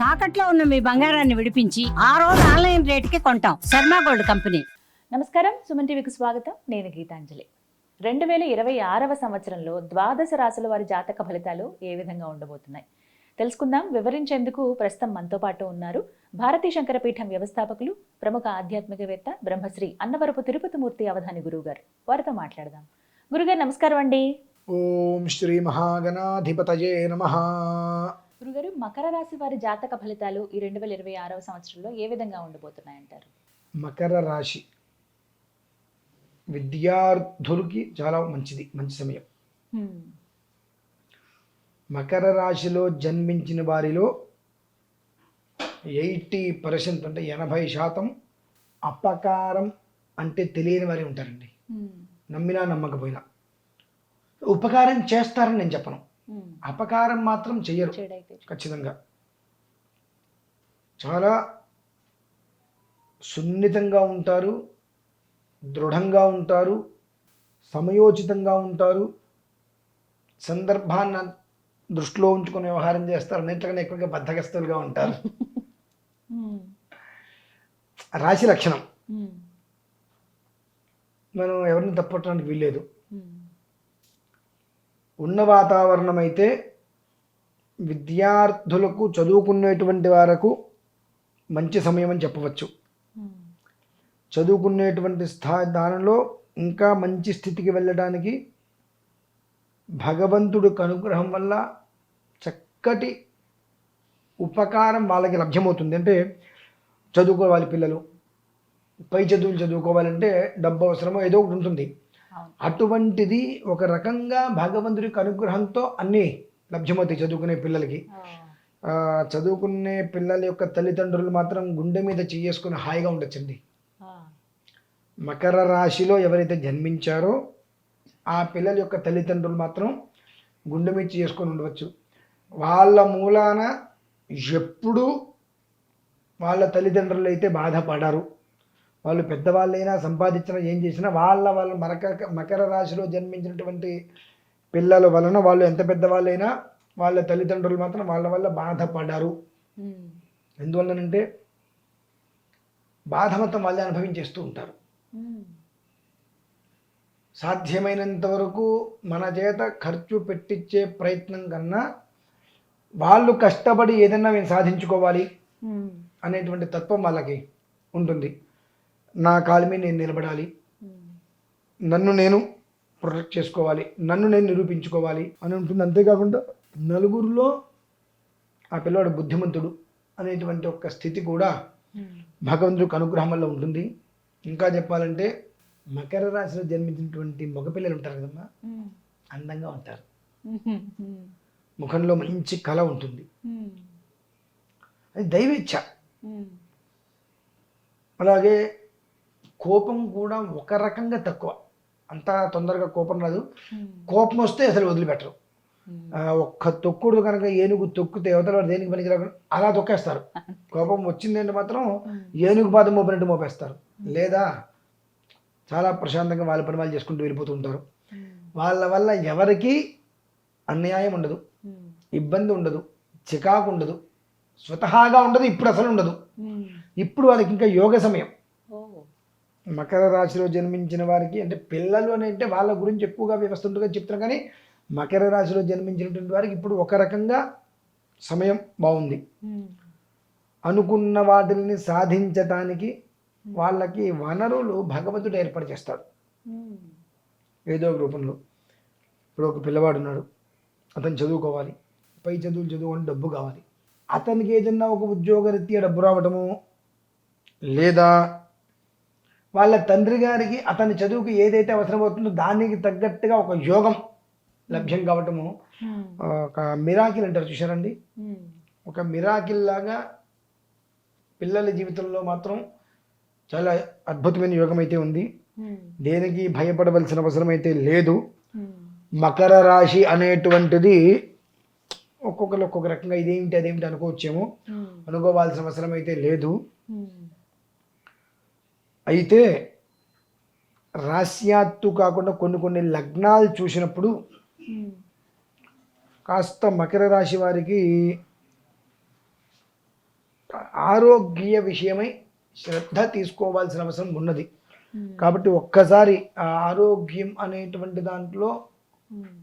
తాకట్లో ఉన్న మీ బంగారాన్ని విడిపించి ఆ రోజు ఆన్లైన్ రేటుకి కొంటాం. Sharma gold company. నమస్కారం. సుమన్ టీవీకి స్వాగతం. నేను గీతాంజలి. రెండు వేల ఇరవై ఆరవ సంవత్సరంలో ద్వాదశ రాశుల వారి జాతక ఫలితాలు ఏ విధంగా ఉండబోతున్నాయి? తెలుసుకుందాం. వివరించేందుకు ప్రస్తుతం మనతో పాటు ఉన్నారు భారతీ శంకరపీఠం వ్యవస్థాపకులు ప్రముఖ ఆధ్యాత్మికవేత్త బ్రహ్మశ్రీ అన్నవరపు తిరుపతిమూర్తి అవధాని గురువు గారు వారితో మాట్లాడదాం. గురుగారు నమస్కారం అండి. ఓం శ్రీ మహాగణాధిపతయే నమ. గురుగారు మకర రాశి వారి జాతక ఫలితాలు ఈ రెండు వేల ఇరవై ఆరవ సంవత్సరంలో ఏ విధంగా ఉండబోతున్నాయంటారు మకర రాశి విద్యార్థులకి చాలా మంచిది మంచి సమయం. మకర రాశిలో జన్మించిన వారిలో ఎయిటీ పర్సెంట్ అంటే ఎనభై శాతం అపకారం అంటే తెలియని వారే ఉంటారండి. నమ్మినా నమ్మకపోయినా ఉపకారం చేస్తారని నేను చెప్పను. అపకారం మాత్రం చెయ్యరు ఖచ్చితంగా చాలా సున్నితంగా ఉంటారు దృఢంగా ఉంటారు సమయోచితంగా ఉంటారు సందర్భాన్ని దృష్టిలో ఉంచుకొని వ్యవహారం చేస్తారు అన్నింటికన్నా ఎక్కువగా బద్ధకస్తులుగా ఉంటారు. రాశి లక్షణం. మనం ఎవరిని తప్పట్టడానికి వీల్లేదు. ఉన్న వాతావరణం అయితే విద్యార్థులకు చదువుకునేటువంటి వారకు మంచి సమయం అని చెప్పవచ్చు. చదువుకునేటువంటి స్థా దానిలో ఇంకా మంచి స్థితికి వెళ్ళడానికి భగవంతుడి అనుగ్రహం వల్ల చక్కటి ఉపకారం వాళ్ళకి లభ్యమవుతుంది. అంటే చదువుకోవాలి పిల్లలు. పై చదువులు చదువుకోవాలంటే డబ్బు అవసరమో ఏదో ఒకటి ఉంటుంది. అటువంటిది ఒక రకంగా భగవంతుడికి అనుగ్రహంతో అన్నీ లభ్యమవుతాయి చదువుకునే పిల్లలకి. చదువుకునే పిల్లల యొక్క తల్లిదండ్రులు మాత్రం గుండె మీద చేసుకుని హాయిగా ఉండొచ్చండి. మకర రాశిలో ఎవరైతే జన్మించారో ఆ పిల్లల యొక్క తల్లిదండ్రులు మాత్రం గుండె మీద చేసుకొని ఉండవచ్చు. వాళ్ళ మూలాన ఎప్పుడు వాళ్ళ తల్లిదండ్రులు అయితే బాధపడరు. వాళ్ళు పెద్దవాళ్ళైనా సంపాదించినా ఏం చేసినా వాళ్ళ వాళ్ళ మరక మకర రాశిలో జన్మించినటువంటి పిల్లల వలన వాళ్ళు ఎంత పెద్దవాళ్ళైనా వాళ్ళ తల్లిదండ్రులు మాత్రం వాళ్ళ వల్ల బాధపడరు హ్మ్. ఎందువల్లనంటే బాధ మొత్తం వాళ్ళే అనుభవించేస్తూ ఉంటారు. సాధ్యమైనంత వరకు మన చేత ఖర్చు పెట్టించే ప్రయత్నం కన్నా వాళ్ళు కష్టపడి ఏదైనా మేము సాధించుకోవాలి. అనేటువంటి తత్వం వాళ్ళకి ఉంటుంది నా కాలు మీద నేను నిలబడాలి. నన్ను నేను ప్రొటెక్ట్ చేసుకోవాలి నన్ను నేను నిరూపించుకోవాలి అని ఉంటుంది అంతేకాకుండా నలుగురిలో ఆ పిల్లవాడు బుద్ధిమంతుడు అనేటువంటి ఒక స్థితి కూడా హ్మ్. భగవంతుడికి అనుగ్రహం వల్ల ఉంటుంది ఇంకా చెప్పాలంటే మకర రాశిలో జన్మించినటువంటి మగపిల్లలు ఉంటారు కదమ్మా హ్మ్. అందంగా ఉంటారు. ముఖంలో మంచి కళ ఉంటుంది హ్మ్. అది దైవేచ్ఛ. అలాగే కోపం కూడా ఒక రకంగా తక్కువ. అంత తొందరగా కోపం రాదు. కోపం వస్తే అసలు వదిలిపెట్టరు. ఒక్క తొక్కుడు కనుక ఏనుగు తొక్కితే అవతల వాడు దేనికి పనికి రాకుండా అలా తొక్కేస్తారు. కోపం వచ్చిందంటే మాత్రం. ఏనుగు పాదం మోపినట్టు మోపేస్తారు. లేదా చాలా ప్రశాంతంగా వాళ్ళ పని వాళ్ళు చేసుకుంటూ వెళ్ళిపోతూ ఉంటారు. హ్మ్. వాళ్ళ వల్ల ఎవరికి అన్యాయం ఉండదు. ఇబ్బంది ఉండదు. చికాకు ఉండదు. స్వతహాగా ఉండదు. ఇప్పుడు అసలు ఉండదు. ఇప్పుడు వాళ్ళకి ఇంకా యోగ సమయం. మకర రాశిలో జన్మించిన వారికి అంటే పిల్లలు అని అంటే వాళ్ళ గురించి ఎక్కువగా వ్యవస్థ ఉంటుందని చెప్తున్నారు కానీ మకర రాశిలో జన్మించినటువంటి వారికి ఇప్పుడు ఒక రకంగా సమయం బాగుంది. అనుకున్న వాటిని సాధించటానికి వాళ్ళకి వనరులు భగవంతుడు ఏర్పాటు చేస్తాడు. ఏదో ఒక రూపంలో. ఇప్పుడు ఒక పిల్లవాడు ఉన్నాడు. అతను చదువుకోవాలి. పై చదువులు చదువుకొని డబ్బు కావాలి. అతనికి ఏదన్నా ఒక ఉద్యోగరీత్యా డబ్బు రావటము లేదా వాళ్ళ తండ్రి గారికి అతని చదువుకి ఏదైతే అవసరమవుతుందో దానికి తగ్గట్టుగా ఒక యోగం లభ్యం కావటము హ్మ్. ఒక మిరాకిల్ అంటారు చూశారండి హ్మ్. ఒక మిరాకిల్ లాగా పిల్లల జీవితంలో మాత్రం చాలా అద్భుతమైన యోగం అయితే ఉంది హ్మ్. దేనికి భయపడవలసిన అవసరం అయితే లేదు. మకర రాశి అనేటువంటిది ఒక్కొక్కరు ఒక్కొక్క రకంగా ఇదేమిటి అదేమిటి అనుకోవచ్చేమో. అనుకోవాల్సిన అవసరం అయితే లేదు. అయితే రాశ్యాత్తు కాకుండా కొన్ని కొన్ని లగ్నాలు చూసినప్పుడు. కాస్త మకర రాశి వారికి ఆరోగ్య విషయమై శ్రద్ధ తీసుకోవాల్సిన అవసరం ఉన్నది ఉమ్, కాబట్టి ఒక్కసారి ఆ ఆరోగ్యం అనేటువంటి దాంట్లో ఉమ్,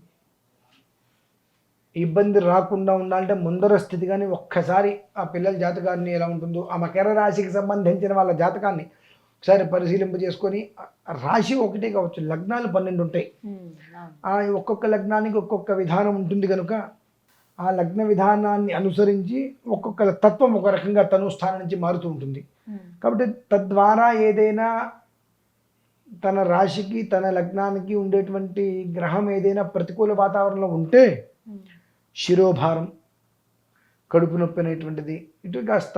ఇబ్బంది రాకుండా ఉండాలంటే ముందర స్థితి కానీ ఒక్కసారి ఆ పిల్లల జాతకాన్ని ఎలా ఉంటుందో ఆ మకర రాశికి సంబంధించిన వాళ్ళ జాతకాన్ని ఒకసారి పరిశీలింప చేసుకొని రాశి ఒకటే కావచ్చు లగ్నాలు పన్నెండు ఉంటాయి. ఆ ఒక్కొక్క లగ్నానికి ఒక్కొక్క విధానం ఉంటుంది కనుక ఆ లగ్న విధానాన్ని అనుసరించి ఒక్కొక్క తత్వం ఒక రకంగా తను స్థానం నుంచి మారుతూ ఉంటుంది. కాబట్టి తద్వారా ఏదైనా తన రాశికి తన లగ్నానికి ఉండేటువంటి గ్రహం ఏదైనా ప్రతికూల వాతావరణంలో ఉంటే శిరోభారం కడుపు నొప్పి అనేటువంటిది ఇటు కాస్త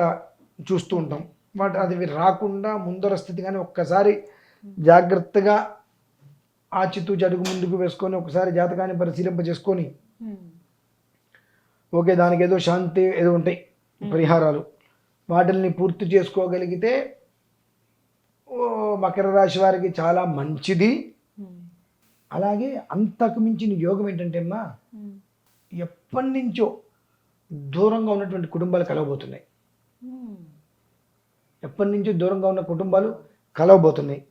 చూస్తూ ఉంటాం. వాటి అది రాకుండా ముందర స్థితి కానీ ఒక్కసారి జాగ్రత్తగా ఆచితూ జడుగు ముందుకు వేసుకొని ఒకసారి జాతకాన్ని పరిశీలింప చేసుకొని ఉమ్, ఓకే దానికి ఏదో శాంతి ఏదో ఉంటాయి పరిహారాలు. వాటిని పూర్తి చేసుకోగలిగితే మకర రాశి వారికి చాలా మంచిది. ఉమ్, అలాగే అంతకు మించిన యోగం ఏంటంటే అమ్మా ఎప్పటి నుంచో దూరంగా ఉన్నటువంటి కుటుంబాలు కలవబోతున్నాయి. ఉమ్, ఎప్పటి నుంచో దూరంగా ఉన్న కుటుంబాలు కలవబోతున్నాయి.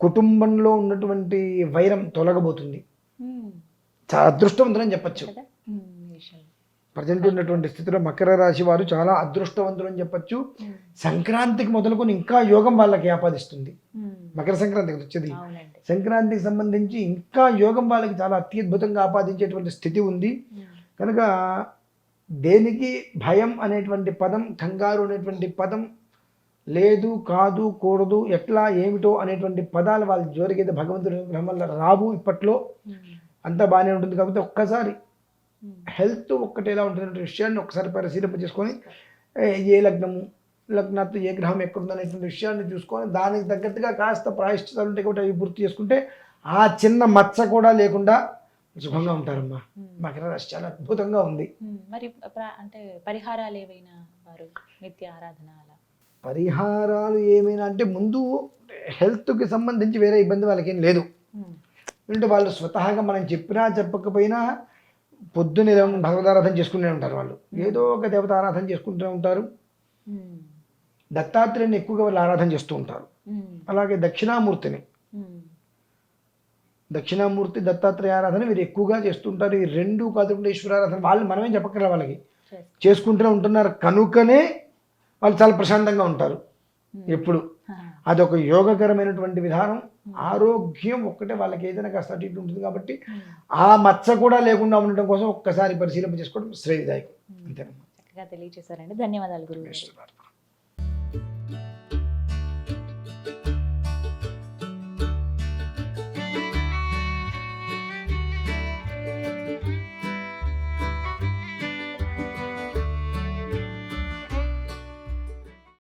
కుటుంబంలో ఉన్నటువంటి వైరం తొలగబోతుంది. చాలా అదృష్టవంతులని చెప్పచ్చు. ప్రజెంట్ ఉన్నటువంటి స్థితిలో మకర రాశి వారు చాలా అదృష్టవంతులు అని చెప్పచ్చు సంక్రాంతికి మొదలుకొని ఇంకా యోగం వాళ్ళకి ఆపాదిస్తుంది. మకర సంక్రాంతికి వచ్చేది. సంక్రాంతికి సంబంధించి ఇంకా యోగం వాళ్ళకి చాలా అత్యద్భుతంగా ఆపాదించేటువంటి స్థితి ఉంది. కనుక దేనికి భయం అనేటువంటి పదం కంగారు అనేటువంటి పదం లేదు కాదు కూడదు ఎట్లా ఏమిటో అనేటువంటి పదాలు వాళ్ళ జోరికైతే భగవంతుడి వల్ల రావు ఇప్పట్లో ఉమ్, అంతా బాగానే ఉంటుంది. కాబట్టి ఒక్కసారి ఉమ్, హెల్త్ ఒక్కటి ఎలా ఉంటుంది విషయాన్ని ఒకసారి పరిశీలింప చేసుకొని ఏ ఏ లగ్నము లగ్నాత్తు ఏ గ్రహం ఎక్కడుంది అనేటువంటి విషయాన్ని చూసుకొని దానికి తగ్గట్టుగా కాస్త ప్రాయశ్చితాలు ఉంటాయి కాబట్టి అవి పూర్తి చేసుకుంటే ఆ చిన్న మచ్చ కూడా లేకుండా సుఖంగా ఉంటారమ్మా. మకర రాశి చాలా అద్భుతంగా ఉంది. మరి అంటే పరిహారాలు ఏవైనా వారు నిత్య ఆరాధన పరిహారాలు ఏమైనా అంటే ముందు హెల్త్కి సంబంధించి వేరే ఇబ్బంది వాళ్ళకేం లేదు. అంటే వాళ్ళు స్వతహాగా మనం చెప్పినా చెప్పకపోయినా పొద్దున్న ఏదో భగవదారాధన చేసుకునే ఉంటారు వాళ్ళు. ఏదో ఒక దేవత ఆరాధన చేసుకుంటూనే ఉంటారు. దత్తాత్రేయుని ఎక్కువగా వాళ్ళు ఆరాధన చేస్తూ ఉంటారు. అలాగే దక్షిణామూర్తిని. దక్షిణామూర్తి దత్తాత్రేయ ఆరాధన వీరు ఎక్కువగా చేస్తుంటారు ఈ రెండు కాకుండా ఈశ్వరారాధన వాళ్ళు మనమేం చెప్పక్కర్లే వాళ్ళకి. చేసుకుంటూనే ఉంటున్నారు. కనుకనే వాళ్ళు చాలా ప్రశాంతంగా ఉంటారు. ఎప్పుడు? అదొక యోగకరమైనటువంటి విధానం. ఆరోగ్యం ఒక్కటే వాళ్ళకి ఏదైనా కాస్త ఇటు ఉంటుంది కాబట్టి ఆ మచ్చ కూడా లేకుండా ఉండటం కోసం ఒక్కసారి పరిశీలన చేసుకోవడం శ్రేయదాయకం. అంతేనమ్మా. చక్కగా తెలియజేశారండి ధన్యవాదాలు గురువు.